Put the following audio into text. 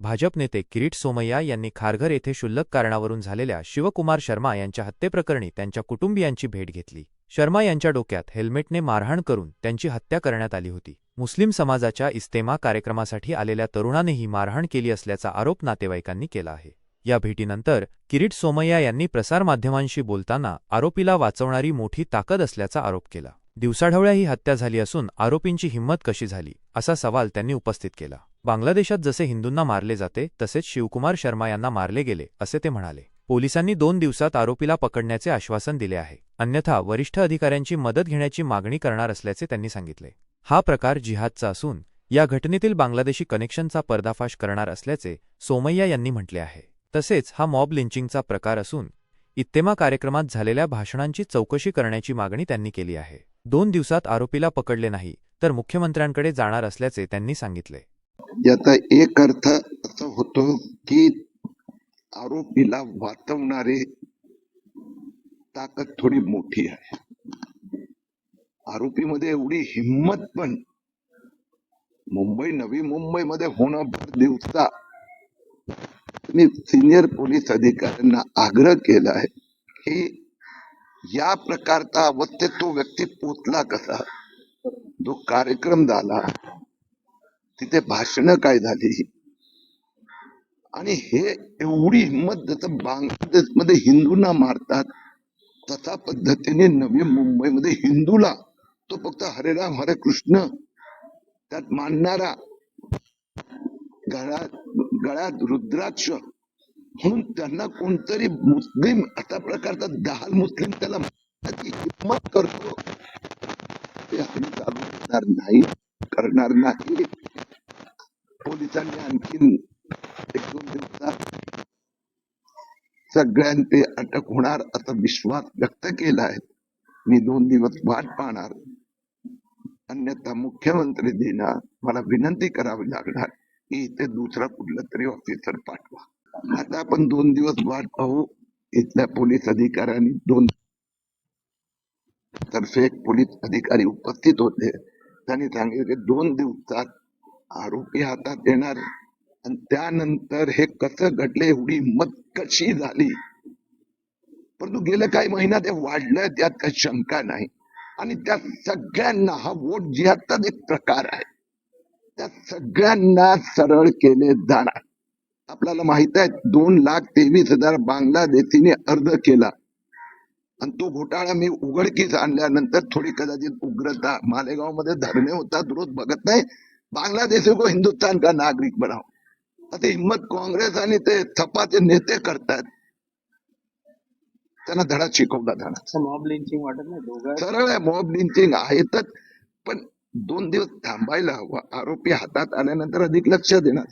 भाजप नेते किरीट सोमय्या यांनी खारघर येथे क्षुल्लक कारणावरून झालेल्या शिवकुमार शर्मा यांच्या हत्येप्रकरणी त्यांच्या कुटुंबियांची भेट घेतली. शर्मा यांच्या डोक्यात हेल्मेटने मारहाण करून त्यांची हत्या करण्यात आली होती. मुस्लिम समाजाच्या इस्तेमा कार्यक्रमासाठी आलेल्या तरुणानेही मारहाण केली असल्याचा आरोप नातेवाईकांनी केला आहे. या भेटीनंतर किरीट सोमय्या यांनी प्रसारमाध्यमांशी बोलताना आरोपीला वाचवणारी मोठी ताकद असल्याचा आरोप केला. दिवसाढवळ्या ही हत्या झाली असून आरोपींची हिंमत कशी झाली असा सवाल त्यांनी उपस्थित केला. बांगलादेशात जसे हिंदूंना मारले जाते तसेच शिवकुमार शर्मा यांना मारले गेले असे ते म्हणाले. पोलिसांनी दोन दिवसात आरोपीला पकडण्याचे आश्वासन दिले आहे. अन्यथा वरिष्ठ अधिकाऱ्यांची मदत घेण्याची मागणी करणार असल्याचे त्यांनी सांगितले. हा प्रकार जिहादचा असून या घटनेतील बांगलादेशी कनेक्शनचा पर्दाफाश करणार असल्याचे सोमय्या यांनी म्हटले आहे. तसेच हा मॉब लिंचिंगचा प्रकार असून इत्तेमा कार्यक्रमात झालेल्या भाषणांची चौकशी करण्याची मागणी त्यांनी केली आहे. दोन दिवसात आरोपीला पकडले नाही तर मुख्यमंत्र्यांकडे जाणार असल्याचे त्यांनी सांगितले. याचा एक अर्थ असा होतो की आरोपीला वाचवणारे ताकद थोडी मोठी आहे. आरोपीमध्ये एवढी हिंमत पण मुंबई नवी मुंबईमध्ये होणं भर दिवसा मी सिनियर पोलीस अधिकाऱ्यांना आग्रह केला आहे की या प्रकारचा अवस्थेत तो व्यक्ती पोचला कसा? जो कार्यक्रम झाला तिथे भाषणं काय झाली? आणि हे एवढी हिंमत जसं बांगलादेशमध्ये हिंदूंना मारतात तसा पद्धतीने नवी मुंबईमध्ये हिंदूला तो फक्त हरे राम हरे कृष्ण त्यात मानणारा गळ्यात गळ्यात रुद्राक्ष म्हणून त्यांना कोणतरी मुस्लिम अशा प्रकारचा दहाल मुस्लिम त्याला मारण्याची हिंमत करतो. ते आम्ही चालू करणार नाही करणार नाही. पोलिसांनी आणखीन एक दोन दिवसात सगळ्यांचे अटक होणार असा विश्वास व्यक्त केला आहे. मी दोन दिवस वाट पाहणार. अन्यथा मुख्यमंत्री देणार. मला विनंती करावी लागणार की इथे दुसरा कुठला तरी ऑफिसर पाठवा. आता आपण दोन दिवस वाट पाहू. इथल्या पोलीस अधिकाऱ्यांनी दोन तर्फे एक पोलीस अधिकारी उपस्थित होते. त्यांनी सांगितले की दोन दिवसात आरोपी हातात येणार आणि त्यानंतर हे कसं घडले एवढी मत कशी झाली. परंतु गेल्या काही महिन्यात हे वाढलंय त्यात काही शंका नाही. आणि त्या सगळ्यांना हा वोट जिहादचाच एक प्रकार आहे. त्या सगळ्यांना सरळ केले जाणार. आपल्याला माहीत आहे दोन लाख तेवीस हजार बांगलादेशीने अर्ज केला. आणि तो घोटाळा मी उघडकीस आणल्यानंतर थोडी कदाचित उग्रता मालेगावमध्ये धरणे होतात रोज बघत नाही. बांगलादेशी को हिंदुस्तान का नागरिक बनाव आता हिम्मत काँग्रेस आणि ते थपाचे नेते करतात। त्यांना धडा शिकवला असं मॉब लिंचिंग वाटत नाही सरळ आहे मॉब लिंचिंग आहेतच पण दोन दिवस थांबायला हवं आरोपी हातात आल्यानंतर अधिक लक्ष देणार.